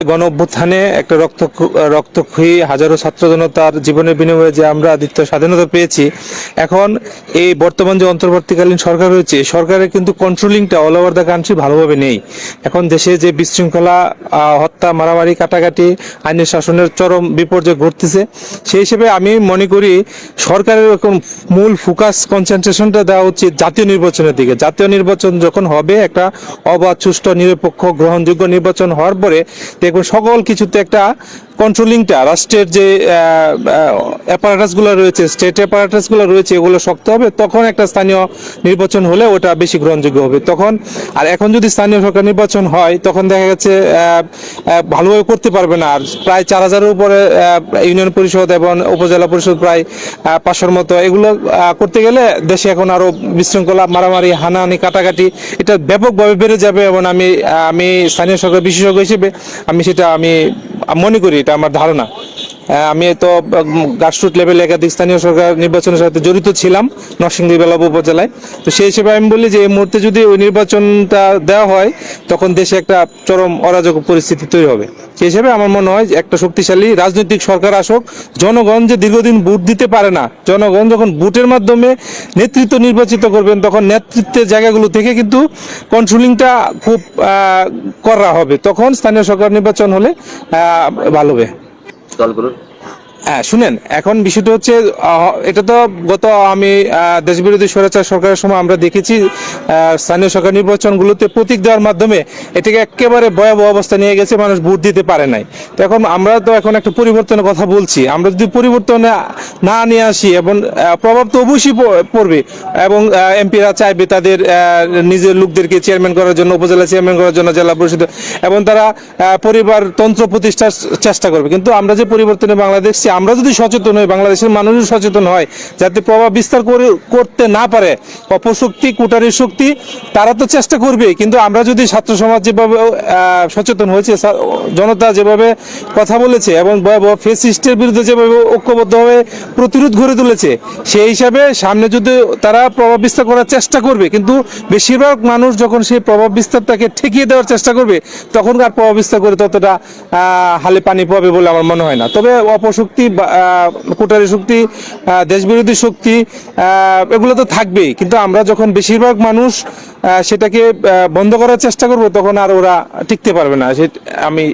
গণ অভ্যুত্থানে একটা রক্ত রক্তক্ষয়ী হাজারো ছাত্র জনতার জীবনের বিনিময়ে যে আমরা দ্বিতীয় স্বাধীনতা পেয়েছি, এখন এই বর্তমান যে অন্তর্বর্তীকালীন সরকার রয়েছে সরকারের কিন্তু কন্ট্রোলিংটা অল ওভার দ্য কান্ট্রি ভালোভাবে নেই। এখন দেশে যে বিশৃঙ্খলা হত্যা, মারামারি, কাটাকাটি, আইনের শাসনের চরম বিপর্যয় ঘটতেছে, সেই হিসেবে আমি মনে করি সরকারের এখন মূল ফোকাস কনসেন্ট্রেশনটা দেওয়া উচিত জাতীয় নির্বাচনের দিকে। জাতীয় নির্বাচন যখন হবে, একটা অবাধ, সুষ্ঠু, নিরপেক্ষ, গ্রহণযোগ্য নির্বাচন হওয়ার পরে দেখবেন সকল কিছুতে একটা কন্ট্রোলিংটা রাষ্ট্রের যে অ্যাপারেটাসগুলো রয়েছে স্টেট অ্যাপারেটাসগুলো রয়েছে, এগুলো শক্ত হবে, তখন একটা স্থানীয় নির্বাচন হলে ওটা বেশি গ্রহণযোগ্য হবে। তখন, আর এখন যদি স্থানীয় সরকার নির্বাচন হয়, তখন দেখা গেছে ভালোভাবে করতে পারবে না। আর প্রায় চার হাজারের উপরে ইউনিয়ন পরিষদ এবং উপজেলা পরিষদ প্রায় পাঁচশোর মতো, এগুলো করতে গেলে দেশে এখন আরও বিশৃঙ্খলা, মারামারি, হানাহানি, কাটাকাটি, এটা ব্যাপকভাবে বেড়ে যাবে এবং আমি আমি স্থানীয় সরকার বিশেষজ্ঞ হিসেবে, আমি সেটা, আমি মনে করি এটা আমার ধারণা। আমি তো গ্রাসরুট লেভেলে একাধিক স্থানীয় সরকার নির্বাচনের সাথে জড়িত ছিলাম নরসিংদী বেলাব উপজেলায়। তো সেই হিসেবে আমি বলি যে এই মুহূর্তে যদি ওই নির্বাচনটা দেওয়া হয়, তখন দেশে একটা চরম অরাজক পরিস্থিতি তৈরি হবে। সেই হিসেবে আমার মনে হয় একটা শক্তিশালী রাজনৈতিক সরকার আসুক, জনগণ যে দীর্ঘদিন ভোট দিতে পারে না, জনগণ যখন ভোটের মাধ্যমে নেতৃত্ব নির্বাচিত করবেন, তখন নেতৃত্বের জায়গাগুলো থেকে কিন্তু কন্ট্রোলিংটা খুব করা হবে। তখন স্থানীয় সরকার নির্বাচন হলে ভালো হবে। দলগুলোর হ্যাঁ শুনেন, এখন বিষয়টা হচ্ছে এটা তো গত আমি দেশবিরোধী স্বৈরাচার সরকারের সময় আমরা দেখেছি স্থানীয় সরকার নির্বাচনগুলোতে প্রতীক দেওয়ার মাধ্যমে এটাকে একেবারে ভয়াবহ অবস্থা নিয়ে গেছে, মানুষ ভোট দিতে পারে নাই। তো এখন আমরা তো এখন একটা পরিবর্তনের কথা বলছি। আমরা যদি পরিবর্তনে না নিয়ে আসি, এবং প্রভাব তো অবশ্যই পড়বে, এবং এমপিরা চাইবে তাদের নিজের লোকদেরকে চেয়ারম্যান করার জন্য, উপজেলা চেয়ারম্যান করার জন্য, জেলা পরিষদ এবং তারা পরিবার তন্ত্র প্রতিষ্ঠার চেষ্টা করবে। কিন্তু আমরা যে পরিবর্তনে বাংলাদেশ আমরা যদি সচেতন হই, বাংলাদেশের মানুষও সচেতন হয়, যাতে প্রভাব বিস্তার করে করতে না পারে, অপশক্তি, কুটারির শক্তি, তারা তো চেষ্টা করবে। কিন্তু আমরা যদি ছাত্র সমাজ যেভাবে সচেতন হয়েছে জনতা যেভাবে কথা বলেছে এবং ফেসিস্টের বিরুদ্ধে যেভাবে ঐক্যবদ্ধভাবে প্রতিরোধ গড়ে তুলেছে, সেই হিসাবে সামনে যদি তারা প্রভাব বিস্তার করার চেষ্টা করবে, কিন্তু বেশিরভাগ মানুষ যখন সেই প্রভাব বিস্তারটাকে ঠেকিয়ে দেওয়ার চেষ্টা করবে তখন আর প্রভাব বিস্তার করে ততটা হালে পানি পাবে বলে আমার মনে হয় না। তবে অপশক্তি আহ, কুটারি শক্তি দেশবিরোধী শক্তি এগুলো তো থাকবেই। কিন্তু আমরা যখন বেশিরভাগ মানুষ সেটাকে বন্ধ করার চেষ্টা করব তখন আর ওরা টিকতে পারবে না। আমি